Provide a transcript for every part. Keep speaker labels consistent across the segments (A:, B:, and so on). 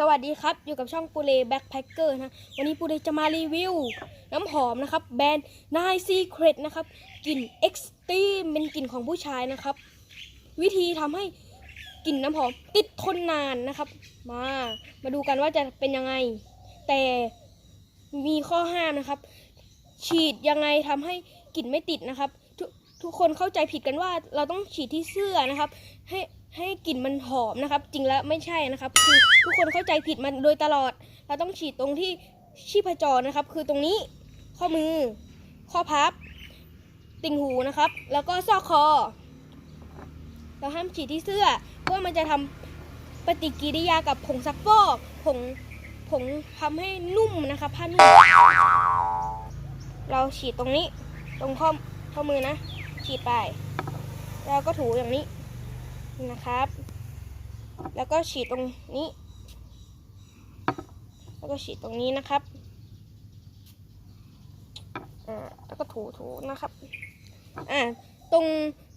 A: สวัสดีครับ อยู่กับช่องปูเล่แบ็คแพคเกอร์นะวันนี้ปูเล่จะมารีวิว น้ำหอมนะครับ แบรนด์ Nine Secret นะครับกลิ่น Extreme เป็นกลิ่นของผู้ชายนะครับ วิธีทำให้กลิ่นน้ำหอมติดทนนานนะครับ มา มาดูกันว่าจะเป็นยังไง แต่มีข้อห้ามนะครับ ฉีดยังไงทำให้กลิ่นไม่ติดนะครับ ทุกทุกคนเข้าใจผิดกันว่าเราต้องฉีดที่เสื้อนะครับ ให้ ให้กลิ่นมันหอมนะครับ จริงแล้วไม่ใช่นะครับ คือทุกคนเข้าใจผิดมันโดยตลอด เราต้องฉีดตรงที่ชีพจรนะครับ คือตรงนี้ข้อมือ ข้อพับ ติ่งหูนะครับ แล้วก็ซอกคอ เราห้ามฉีดที่เสื้อ เพราะว่ามันจะทำปฏิกิริยากับผงซักฟอกผงผงทำให้นุ่มนะครับผ้านุ่มเราฉีดตรงนี้ ตรงข้อข้อมือนะ ฉีดไป แล้วก็ถูอย่างนี้ นะครับ แล้วก็ฉีดตรงนี้ แล้วก็ฉีดตรงนี้นะครับอ่าแล้วก็ถูถูนะครับอ่าตรง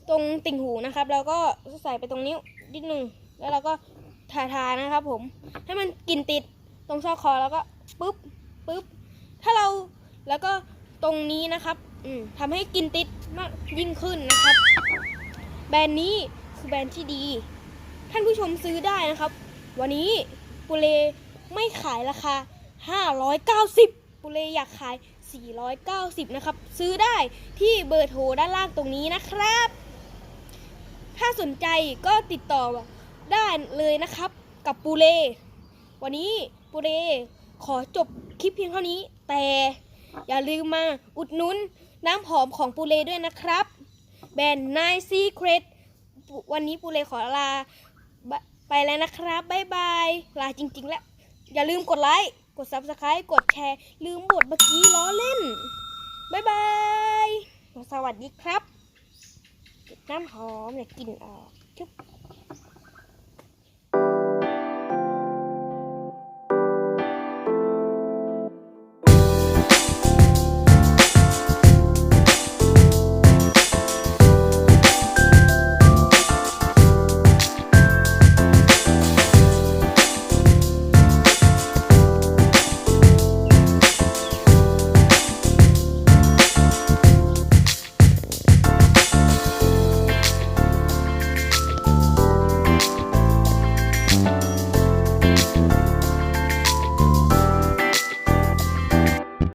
A: ตรงติ่งหูนะครับ แล้วก็ใส่ไปตรงนิ้วนิดนึงแล้วเราก็ทาทานะครับผมให้มันกลิ่นติดตรงซอกคอแล้วก็ปึ๊บปึ๊บถ้าเราแล้วก็ตรงนี้นะครับ อืมทำให้กินติดมากยิ่งขึ้นนะครับ แบรนด์นี้ คือแบรนด์ที่ดี ท่านผู้ชมซื้อได้นะครับ วันนี้ปุเลไม่ขายราคา 590 ปุเลอยากขาย 490 นะครับ ซื้อได้ที่เบอร์โทรด้านล่างตรงนี้นะครับ ถ้าสนใจก็ติดต่อได้เลยนะครับกับปูเล วันนี้ปูเลขอจบคลิปเพียงเท่านี้ แต่อย่าลืมมาอุดหนุนน้ำหอมของปูเลด้วยนะครับ แบรนด์ Nine Secret วันนี้ปูเลขอลา ไปแล้วนะครับบ๊ายบาย ลาจริง ๆ แล้ว อย่าลืมกดไลค์กด Subscribe กดแชร์ ลืมบทเมื่อกี้ล้อเล่นบ๊ายบาย สวัสดีครับน้ำหอมอย่ากลิ่นออกชุบ